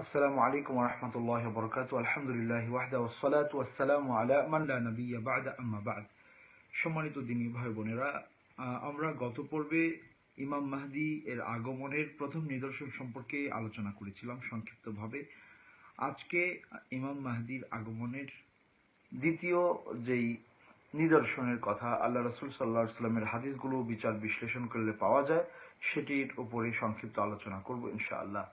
আসসালামু আলাইকুম রহমতুল্লাহ বরকাত আলহামদুলিল্লাহ ওয়াহদা ওসালাত ওয়াসালাম আলা মান লা নবিয়্যা বা'দা আম্মা বা'দ। সম্মানিত দিনী ভাই বোনেরা আমরা গত পর্বে ইমাম মাহদি এর আগমনের প্রথম নিদর্শন সম্পর্কে আলোচনা করেছিলাম সংক্ষিপ্তভাবে। আজকে ইমাম মাহদির আগমনের দ্বিতীয় যেই নিদর্শনের কথা আল্লাহ রসুল সাল্লাহ সাল্লামের হাদিসগুলো বিচার বিশ্লেষণ করলে পাওয়া যায়, সেটির উপরে সংক্ষিপ্ত আলোচনা করব ইনশাআল্লাহ।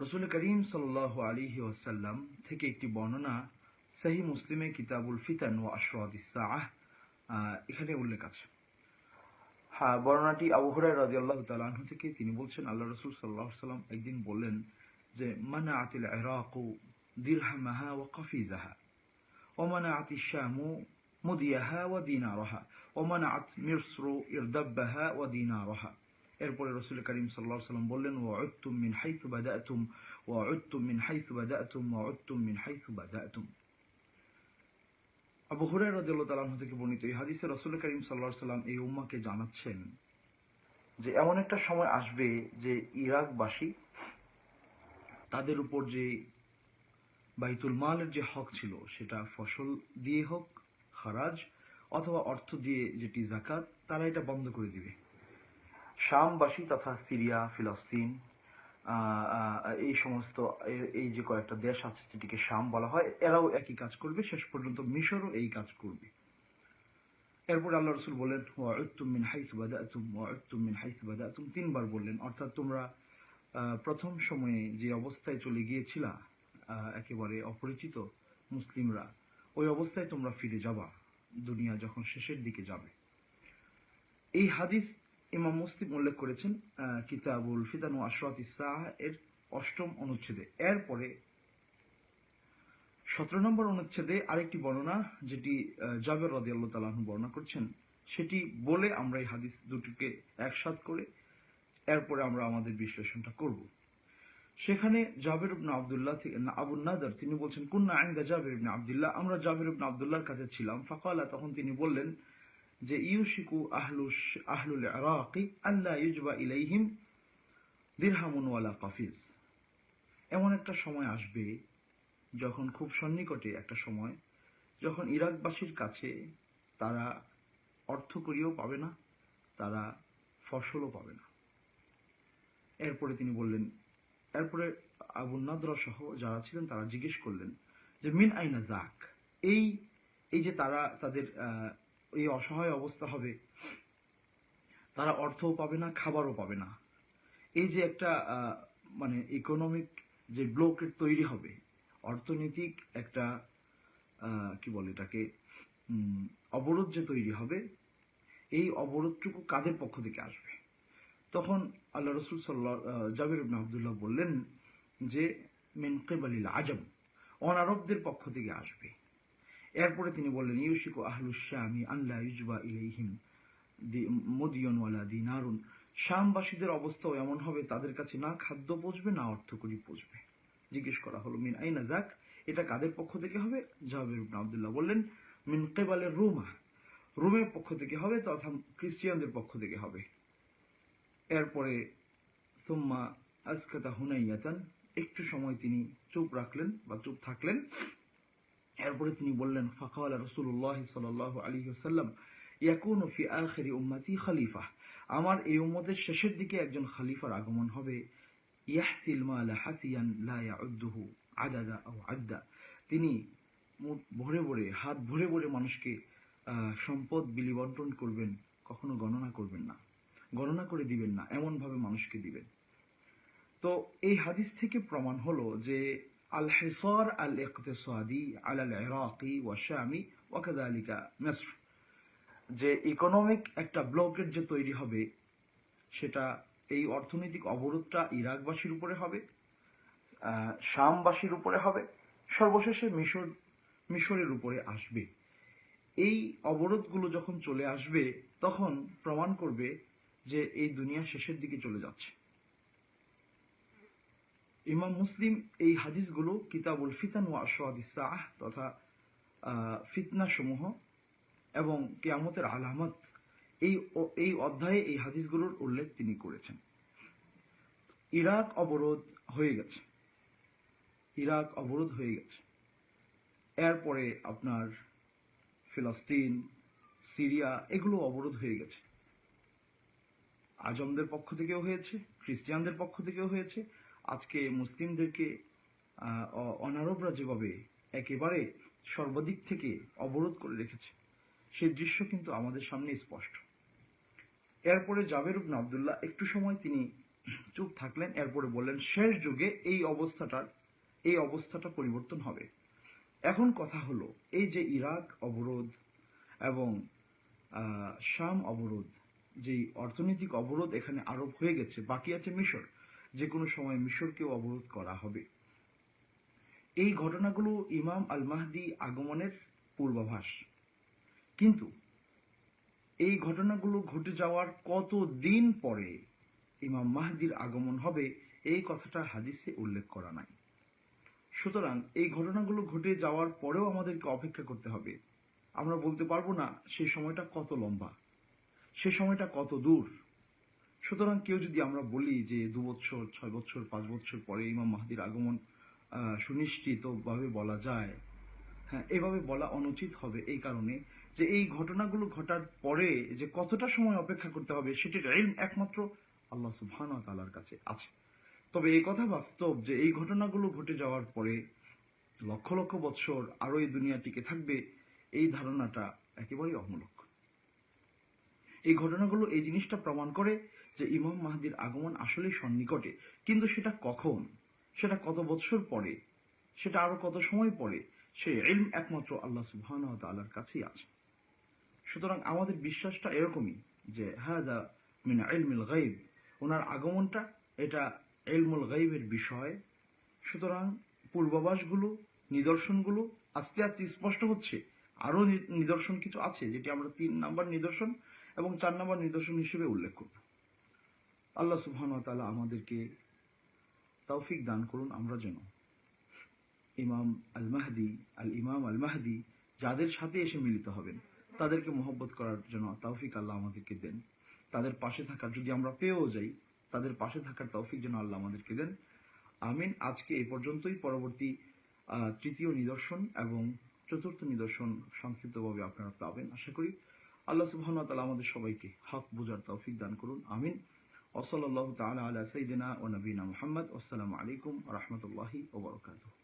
রসুল করিম সাল্লাহ আলী ওয়াসাল্লাম থেকে একটি বর্ণনা সাহি মুসলিমে কিতাবুল ফিতান ও আশরদ ইসাহ এখানে উল্লেখ আছে হ্যাঁ বর্ণনাটি আবহরাই রাজি আল্লাহ তালাহু থেকে তিনি বলছেন আল্লাহ রসুল সাল্লাহ সাল্লাম একদিন বললেন যে মানা আতিল এরাকু দিরহামাহা ও কফিজাহা ওমানা আতি শ্যামু মুদিয়াহা ও দিনারহা ওমানা আত মিরসরু ইরদাব্বাহা ও দিনারহা এরপরে রসুল করিম সাল্লাহ সাল্লাম বললেন ও অত্যুম মিন হাইসু বাদাতুম ও অত্যুম মিন হাইসু বাদাতুম ও অত্যুম মিন হাইসু বাদাতুম আবু হুরাই রাদিয়াল্লাহু তাআলা থেকে বর্ণিত এই হাদিসে রসুল করিম আলাইহি সাল্লাম এই উম্মাহকে জানাচ্ছেন যে, এমন একটা সময় আসবে যে ইরাকবাসী তাদের উপর যে বাইতুল মালের যে হক ছিল, সেটা ফসল দিয়ে হোক, খারাজ অথবা অর্থ দিয়ে যেটি জাকাত তারা এটা বন্ধ করে দিবে। শামবাসী তথা সিরিয়া, ফিলিস্তিন এই সমস্ত এই যে কয়েকটা দেশ আছে যেটিকে শাম বলা হয়, এরাও একই কাজ করবে। শেষ পর্যন্ত মিশরও এই কাজ করবে। এরপর আল্লাহ রসুল বললেন মিন হাইসু বাদাতুম মিন হাইসু বাদাতুম তিনবার বললেন। অর্থাৎ তোমরা প্রথম সময়ে যে অবস্থায় চলে গিয়েছিলা একেবারে অপরিচিত মুসলিমরা, ওই অবস্থায় তোমরা ফিরে যাবা, দুনিয়া যখন শেষের দিকে যাবে। এই হাদিস ইমাম মুসলিম উল্লেখ করেছেন কিতাবুল ফিতান ও আশরাত ইসাহ এর অষ্টম অনুচ্ছেদে। এরপরে সতেরো নম্বর অনুচ্ছেদে আরেকটি বর্ণনা যেটি জাবের রদি আল্লাহ তালাহ বর্ণনা করছেন সেটি বলে আমরা এই হাদিস দুটিকে একসাথ করে এরপরে আমরা আমাদের বিশ্লেষণটা করব। সেখানে জাবের ইবনে আবদুল্লাহ না, নাদার তিনি বলছেন কুন্না আইন্দা জাবের ইবনে আব্দুল্লাহ আমরা জাবের ইবনে আবদুল্লাহর কাছে ছিলাম। ফাকালা তখন তিনি বললেন যে ইউশিকু আহলুস আহলুল ইরাকি আল্লাহ ইউজবা ইলাইহিম দিরহামুন ওয়ালা কাফিজ। এমন একটা সময় আসবে যখন খুব সন্নিকটে একটা সময় যখন ইরাকবাসীর কাছে তারা অর্থকরীও পাবে না, তারা ফসলও পাবে না। এরপরে তিনি বললেন, এরপরে আবু নাদরা সহ যারা ছিলেন তারা জিজ্ঞেস করলেন যে, মিন আইনা জাক এই এই যে তারা তাদের এই অসহায় অবস্থা হবে। তারা অর্থও পাবে না, খাবারও পাবে না। এই যে একটা মানে ইকোনমিক যে ব্লকের তৈরি হবে, অর্থনৈতিক একটা কি বলে এটাকে অবরোধ যে তৈরি হবে, এই অবরোধটুকু কাদের পক্ষ থেকে আসবে? তখন আল্লাহ রসুল সাল্লাহ জাবির আবদুল্লাহ বললেন যে, মিন কেবালিল আজম অনারবদের পক্ষ থেকে আসবে। এরপরে তিনি বললেন, ইউশিকু আহলুশ্বামি আল্লাহ ইউজবা ইলাইহিম দি, মদিয়ন ওয়ালা দিনারুন। শামবাসীদের অবস্থাও এমন হবে, তাদের কাছে না খাদ্য পচবে, না অর্থকরী পচবে। জিজ্ঞেস করা হলো, মিন আইনা যাক? এটা কাদের পক্ষ থেকে হবে? ইবনে আবদুল্লাহ বললেন, মিন কেবালের রুমা। রোমের পক্ষ থেকে হবে তথা খ্রিস্টিয়ানদের পক্ষ থেকে হবে। এরপরে, সুম্মা আসকাতা হুনাইয়াতান। একটু সময় তিনি চুপ রাখলেন বা চুপ থাকলেন। এরপরে তিনি বললেন ফাকাল রসুল্লাহ সাল্লাহ আলী সাল্লাম ইয়াকুন ফি আখিরি উম্মতি খালিফা। আমার এই উম্মতের শেষের দিকে একজন খালিফার আগমন হবে। ইয়াহসিল মাল হাসিয়ান লা ইয়াউদ্দুহু আদাদা আও আদ্দা। তিনি ভরে ভরে, হাত ভরে ভরে মানুষকে সম্পদ বিলি করবেন, কখনো গণনা করবেন না। গণনা করে দিবেন না এমন ভাবে মানুষকে দিবেন। তো এই হাদিস থেকে প্রমাণ হলো যে আল আল ইরাকি ওয়া শামি ওয়াকাদালিকা মিসর যে ইকোনমিক একটা ব্লকের যে তৈরি হবে, সেটা এই অর্থনৈতিক অবরোধটা ইরাকবাসীর উপরে হবে শামবাসীর উপরে হবে, সর্বশেষে মিশর, মিশরের উপরে আসবে। এই অবরোধগুলো যখন চলে আসবে, তখন প্রমাণ করবে যে এই দুনিয়া শেষের দিকে চলে যাচ্ছে। ইমাম মুসলিম এই হাদিসগুলো কিতাবুল ফিতান ও আশাহ তথা ফিতনা সমূহ এবং কেয়ামতের আলামত, এই এই অধ্যায়ে এই হাদিসগুলোর উল্লেখ তিনি করেছেন। ইরাক অবরোধ হয়ে গেছে। ইরাক অবরোধ হয়ে গেছে। এরপরে আপনার ফিলাস্তিন, সিরিয়া এগুলো অবরোধ হয়ে গেছে। আজমদের পক্ষ থেকেও হয়েছে, খ্রিস্টিয়ানদের পক্ষ থেকেও হয়েছে আজকে মুসলিমদেরকে অনারবরা যেভাবে একেবারে সর্বাদিক থেকে অবরোধ করে রেখেছে সেই দৃশ্য কিন্তু আমাদের সামনে স্পষ্ট। এরপরে জাবের ইবনে আবদুল্লাহ একটু সময় তিনি চুপ থাকলেন, এরপরে বললেন, শেষ যুগে এই অবস্থাটার এই অবস্থাটা পরিবর্তন হবে। এখন কথা হলো, এই যে ইরাক অবরোধ এবং শাম অবরোধ, যেই অর্থনৈতিক অবরোধ এখানে আরোপ হয়ে গেছে, বাকি আছে মিশর যে কোনো সময় মিশরকেও অবরোধ করা হবে। এই ঘটনাগুলো ইমাম আল মাহদি আগমনের পূর্বাভাস। কিন্তু এই ঘটনাগুলো ঘটে যাওয়ার কত দিন পরে ইমাম মাহদির আগমন হবে, এই কথাটা হাদিসে উল্লেখ করা নাই। সুতরাং এই ঘটনাগুলো ঘটে যাওয়ার পরেও আমাদেরকে অপেক্ষা করতে হবে। আমরা বলতে পারব না সেই সময়টা কত লম্বা, সে সময়টা কত দূর। সুতরাং কেউ যদি আমরা বলি যে দু বছর, ছয় বছর, পাঁচ বছর পরে ইমাম মাহাদির আগমন সুনিশ্চিতভাবে বলা যায় হ্যাঁ এভাবে বলা অনুচিত হবে এই কারণে যে এই ঘটনাগুলো ঘটার পরে যে কতটা সময় অপেক্ষা করতে হবে সেটির ইলম একমাত্র আল্লাহ সুবহান তালার কাছে আছে। তবে এই কথা বাস্তব যে এই ঘটনাগুলো ঘটে যাওয়ার পরে লক্ষ লক্ষ বৎসর আরও এই দুনিয়া টিকে থাকবে, এই ধারণাটা একেবারেই অমূলক। এই ঘটনাগুলো এই জিনিসটা প্রমাণ করে যে ইমাম মাহাদির আগমন আসলেই সন্নিকটে। কিন্তু সেটা কখন? সেটা কত বৎসর পরে? সেটা আরও কত সময় পরে? সে ইলম একমাত্র আল্লাহ সুবহান তাআলার কাছেই আছে। সুতরাং আমাদের বিশ্বাসটা এরকমই যে হ্যাঁ দা মিনা ইলমিল গাইব ওনার আগমনটা এটা ইলমুল গাইবের বিষয়। সুতরাং পূর্বাভাসগুলো, নিদর্শনগুলো আস্তে আস্তে স্পষ্ট হচ্ছে। আরও নি- নিদর্শন কিছু আছে যেটি আমরা তিন নাম্বার নিদর্শন এবং চার নাম্বার নিদর্শন হিসেবে উল্লেখ করব। আল্লাহ সুবহান তাআলা আমাদেরকে তৌফিক দান করুন, আমরা যেন ইমাম আল মাহদি আল ইমাম আল মাহদি যাদের সাথে এসে মিলিত হবেন, তাদেরকে মোহব্বত করার জন্য তৌফিক আল্লাহ আমাদেরকে দেন। তাদের পাশে থাকার যদি আমরা পেয়েও যাই, তাদের পাশে থাকার তৌফিক যেন আল্লাহ আমাদেরকে দেন। আমিন। আজকে এ পর্যন্তই। পরবর্তী তৃতীয় নিদর্শন এবং চতুর্থ নিদর্শন সংক্ষিপ্তভাবে আপনারা পাবেন, আশা করি। আল্লাহ সুবহানাহু ওয়া তাআলা আমাদের সবাইকে হক বুঝার তৌফিক দান করুন, আমিন। ওসল্লাহ তাআলা আলা সাইয়্যিদিনা ও নবিনা মুহাম্মদ। আসসালামু আলাইকুম ওয়া রাহমাতুল্লাহি ওয়া বারাকাতুহু।